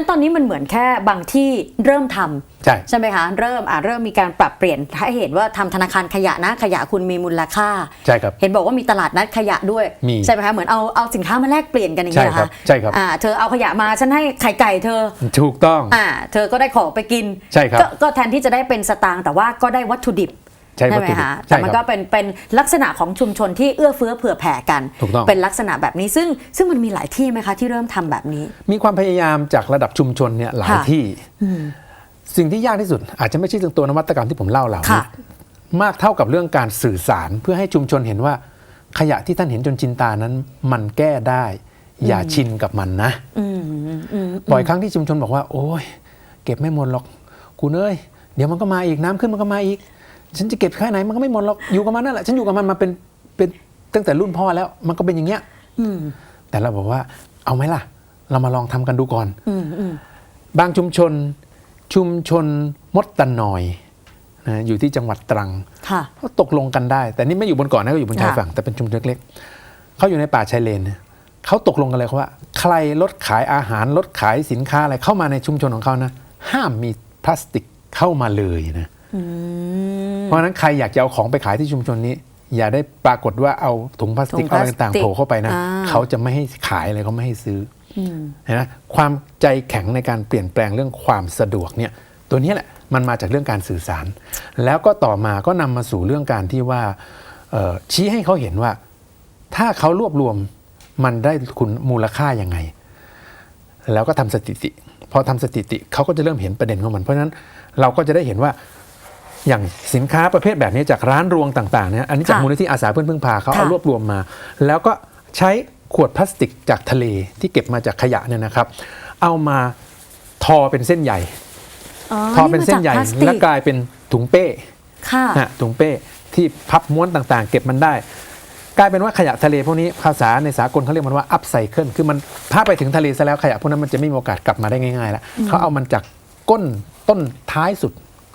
นั้นตอนนี้มันเหมือนแค่บางที่เริ่มทำใช่ใช่ไหมคะเริ่มอะเริ่มมีการปรับเปลี่ยนให้เห็นว่าทำธนาคารขยะนะขยะคุณมีมูลค่าใช่ครับเห็นบอกว่ามีตลาดนัดขยะด้วยมีใช่ไหมคะเหมือนเอาเอาสินค้ามาแลกเปลี่ยนกันอย่างใช่เงี้ยเหรอครัคะบใช่ครับอ่าเธอเอาขยะมาฉันให้ไข่ไก่เธอถูกต้องอ่าเธอก็ได้ของไปกินใช่ครับก็ก็แทนที่จะได้เป็นสตางค์แต่ว่าก็ได้วัตถุดิบ ใช่วัตไหมถุดิบคะใช่แต่มันคก็รับเป็นเป็นลักษณะของชุมชนที่เอื้อเฟื้อเผื่อแผ่กันถูกต้องเป็นลักษณะแบบนี้ซึ่งซึ่งมันมีหลายที่ไหมคะที่เริ่มทำแบบนี้ มีความพยายามจากระดับชุมชนเนี่ยหลายค่ะที่ สิ่งที่ยากที่สุด อาจจะไม่ใช่ตัวนวัตกรรมที่ผมเล่าเหล่านี้ค่ะมากเท่ากับเรื่องการสื่อสารเพื่อให้ชุมชนเห็นว่า ขยะที่ท่านเห็นจนชินตานั้น มันแก้ได้ อย่าชินกับมันนะอืมอืมบ่อยครั้งที่ชุมชนบอกว่า โอ้ยเก็บไม่หมดหรอกกูเอ้ยเดี๋ยวมันก็มาอีกน้ำขึ้นมันก็มาอีก ฉันจะเก็บแค่ไหนมันก็ไม่หมดหรอกอยู่กับมันนั่นแหละฉันอยู่กับมันมาเป็นเป็นตั้งแต่รุ่นพ่อแล้ว มันก็เป็นอย่างเงี้ยอืมแต่เราบอกว่า เอาไหมล่ะ เรามาลองทำกันดูก่อนอืมอืมบางชุมชนชุมชนมดตะนอยนะอยู่ที่จังหวัดตรังค่ะเขาตกลงกันได้ แต่นี่ไม่อยู่บนเกาะนะก็อยู่บนชายค่ะฝั่งแต่เป็นชุมชนเล็กๆเขาอยู่ในป่าชายเลนเนี่ยเขาตกลงกันเลยว่า ใครลดขายอาหารลดขายสินค้าอะไรเข้ามาในชุมชนของเขานะห้ามมีพลาสติกเข้ามาเลยนะอืม เพราะฉะนั้นใครอยากจะเอาของไปขายที่ชุมชนนี้ อย่าได้ปรากฏว่าเอาถุงพลาสติกถุงพอะไรลาสติกต่างๆโผล่เข้าไปนะอ่าเขาจะไม่ให้ขายอะไรเขาไม่ให้ซื้ออืมเห็นไหมความใจแข็งในการเปลี่ยนแปลงเรื่องความสะดวกเนี่ยตัวนี้แหละมันมาจากเรื่องการสื่อสาร แล้วก็ต่อมาก็นำมาสู่เรื่องการที่ว่าเอ่อชี้ให้เขาเห็นว่า ถ้าเขารวบรวมมันได้คุณมูลค่ายังไง แล้วก็ทำสถิติพอทำสถิติเขาก็จะเริ่มเห็นประเด็นของมัน เพราะฉะนั้นเราก็จะได้เห็นว่า อย่างสินค้าประเภทแบบนี้จากร้านรวงต่างๆเนี่ยอันนี้จากค่ะมูลนิธิอาสาเพื่อนพึ่งพาเขาเอาค่ะรวบรวมมา แล้วก็ใช้ขวดพลาสติกจากทะเลที่เก็บมาจากขยะเนี่ยนะครับ เอามาทอเป็นเส้นใหญ่ทอเป็นเส้นใหญ่มาจากพลาสติกแล้วกลายเป็นถุงเป้ค่ะนะถุงเป้ที่พับม้วนต่างๆ เก็บมันได้ กลายเป็นว่าขยะทะเลพวกนี้ภาษาในสากลเขาเรียกมันว่าอัพไซเคิลคือมันพาไปถึงทะเลซะแล้วขยะพวกนั้นมันจะไม่มีโอกาสกลับมาได้ง่ายๆแล้วเขาเอามันจากก้นต้นท้ายสุด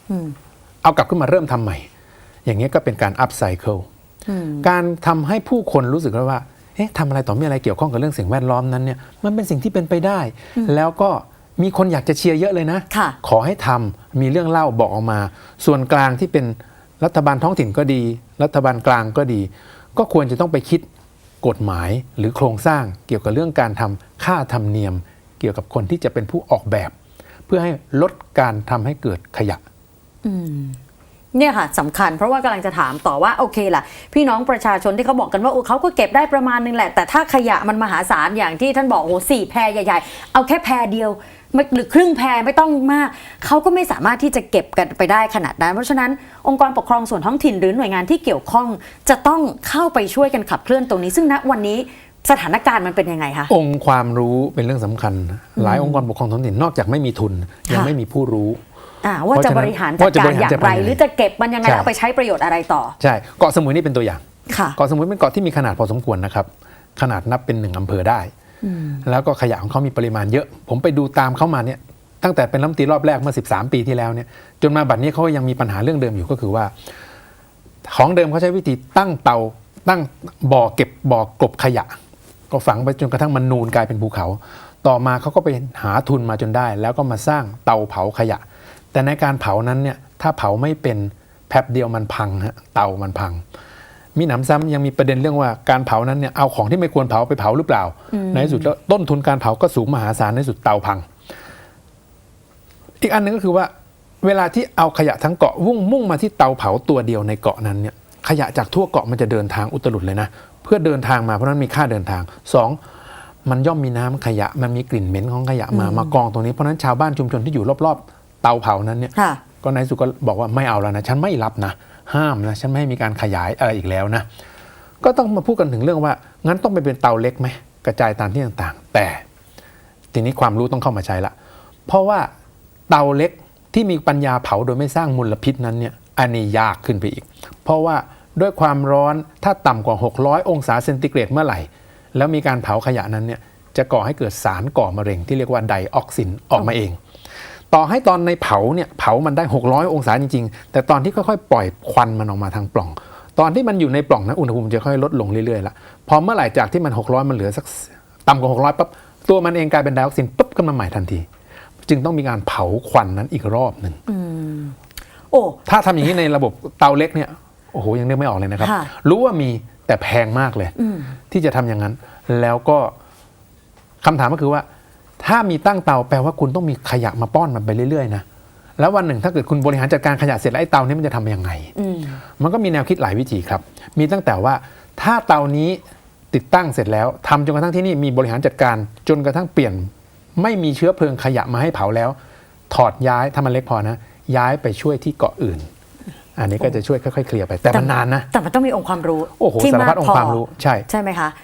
อืม เอากลับขึ้นมาเริ่มทำใหม่ อย่างนี้ยก็เป็นการอัพไซเคิลอืมการทำให้ผู้คนรู้สึกว่าเอ๊ะทำอะไรต่อมีอะไรเกี่ยวข้องกับเรื่องสิ่งแวดล้อมนั้นเนี่ยมันเป็นสิ่งที่เป็นไปได้ แล้วก็มีคนอยากจะเชียร์เยอะเลยนะค่ะขอให้ทำมีเรื่องเล่าบอกออกมา ส่วนกลางที่เป็นรัฐบาลท้องถิ่นก็ดี รัฐบาลกลางก็ดี ก็ควรจะต้องไปคิดกฎหมายหรือโครงสร้างเกี่ยวกับเรื่องการทำค่าธรรมเนียม เกี่ยวกับคนที่จะเป็นผู้ออกแบบ เพื่อให้ลดการทำให้เกิดขยะ เนี่ยค่ะสำคัญเพราะว่ากำลังจะถามต่อว่าโอเคล่ะ พี่น้องประชาชนที่เขาบอกกันว่าโอ้เขาก็เก็บได้ประมาณนึงแหละ แต่ถ้าขยะมันมหาศาลอย่างที่ท่านบอกโอ้โหสี่แพรใหญ่ ๆ เอาแค่แพรเดียวหรือครึ่งแพรไม่ต้องมากเขาก็ไม่สามารถที่จะเก็บกันไปได้ขนาดนั้น เพราะฉะนั้นองค์กรปกครองส่วนท้องถิ่นหรือหน่วยงานที่เกี่ยวข้อง จะต้องเข้าไปช่วยกันขับเคลื่อนตรงนี้ ซึ่งณวันนี้สถานการณ์มันเป็นยังไงคะองค์ความรู้เป็นเรื่องสำคัญ หลายองค์กรปกครองท้องถิ่นนอกจากไม่มีทุนยังไม่มีผู้รู้ ว่าจะบริหารจัดว่าจะกาบรริหารอย่างจัดไรการยังไงหรือจะเก็บมันยังไงใช่แล้วเอาไปใช้ประโยชน์อะไรต่อ ใช่เกาะสมุยนี่เป็นตัวอย่างค่ะเกาะสมุยเป็นเกาะที่มีขนาดพอสมควรนะครับขนาดนับเป็นหนึ่งอำเภอได้ แล้วก็ขยะของเขามีปริมาณเยอะ ผมไปดูตามเข้ามาเนี่ยตั้งแต่เป็นรัฐมนตรีรอบแรกเมื่อ 13 ปีที่แล้วเนี่ยจนมาบัดนี้เขาก็ยังมีปัญหาเรื่องเดิมอยู่ก็คือว่า ของเดิมเขาใช้วิธีตั้งเตาตั้งบ่อเก็บบ่อกลบขยะ ก็ฝังไปจนกระทั่งมันนูนกลายเป็นภูเขา ต่อมาเขาก็ไปหาทุนมาจนได้ แล้วก็มาสร้างเตาเผาขยะ แต่ในการเผานั้นเนี่ยถ้าเผาไม่เป็นแป๊บเดียวมันพังฮะเตามันพัง มีหนำซ้ำยังมีประเด็นเรื่องว่าการเผานั้นเนี่ยเอาของที่ไม่ควรเผาไปเผาหรือเปล่า ในที่สุดแล้วต้นทุนการเผาก็สูงมหาศาลในที่สุดเตาพัง อีกอันหนึงก็คือว่าเวลาที่เอาขยะทั้งเกาะวุ่งมุ่งมาที่เตาเผาตัวเดียวในเกาะนั้นเนี่ยขยะจากทั่วเกาะมันจะเดินทางอุตลุดเลยนะ เพื่อเดินทางมาเพราะฉะนั้นมีค่าเดินทางสองมันย่อมมีน้ำขยะมันมีกลิ่นเหม็นของขยะมามากองตรงนี้เพราะฉะนั้นชาวบ้านชุมชนที่อยู่รอบๆ เตาเผานั้นเนี่ยค่ะก็นายสุก็บอกว่าไม่เอาแล้วนะฉันไม่รับนะ ห้ามนะฉันไม่ให้มีการขยายอะไรอีกแล้วนะก็ต้องมาพูดกันถึงเรื่องว่า งั้นต้องไปเป็นเตาเล็กไหมกระจายตามที่ต่างๆ แต่ทีนี้ความรู้ต้องเข้ามาใช้ละ เพราะว่าเตาเล็กที่มีปัญญาเผาโดยไม่สร้างมลพิษนั้นเนี่ยอันนี้ยากขึ้นไปอีก เพราะว่าด้วยความร้อนถ้าต่ำกว่า 600 องศาเซนติเกรดเมื่อไหร่ แล้วมีการเผาขยะนั้นเนี่ยจะก่อให้เกิดสารก่อมะเร็งที่เรียกว่าไดออกซินออกมาเอง ต่อให้ตอนในเผาเนี่ยเผามันได้ 600 องศาจริง ๆ แต่ตอนที่ค่อยๆปล่อยควันมันออกมาทางปล่อง ตอนที่มันอยู่ในปล่องนะอุณหภูมิจะค่อยลดลงเรื่อยๆละพอเมื่อไหร่จากที่มัน 600 มันเหลือสักต่ำกว่า 600ปั๊บตัวมันเองกลายเป็นไดออกซินปุ๊บขึ้นมาใหม่ทันที จึงต้องมีการเผาควันนั้นอีกรอบหนึ่งโอ้ถ้าทำอย่างนี้ในระบบเตาเล็กเนี่ยโอ้โหยังนึกไม่ออกเลยนะครับค่ะรู้ว่ามีแต่แพงมากเลยอืมที่จะทำอย่างนั้น แล้วก็คำถามก็คือว่า ถ้ามีตั้งเตาแปลว่าคุณต้องมีขยะมาป้อนมันไปเรื่อยๆนะแล้ววันหนึ่งถ้าเกิดคุณบริหารจัดการขยะเสร็จแล้วไอ้เตานี้มันจะทำยังไงอืมมันก็มีแนวคิดหลายวิธีครับ มีตั้งแต่ว่าถ้าเตานี้ติดตั้งเสร็จแล้วทำจนกระทั่งที่นี่มีบริหารจัดการ จนกระทั่งเปลี่ยน ไม่มีเชื้อเพลิงขยะมาให้เผาแล้ว ถอดย้ายถ้ามันเล็กพอนะ ย้ายไปช่วยที่เกาะอื่น อันนี้ก็จะช่วยค่อยๆเคลียร์ไปแต่มันนานนะแต่มันต้องมีองค์ความรู้โอ้โหที่สารพัดกองพค์ความรู้ใช่ใช่ไหมคะ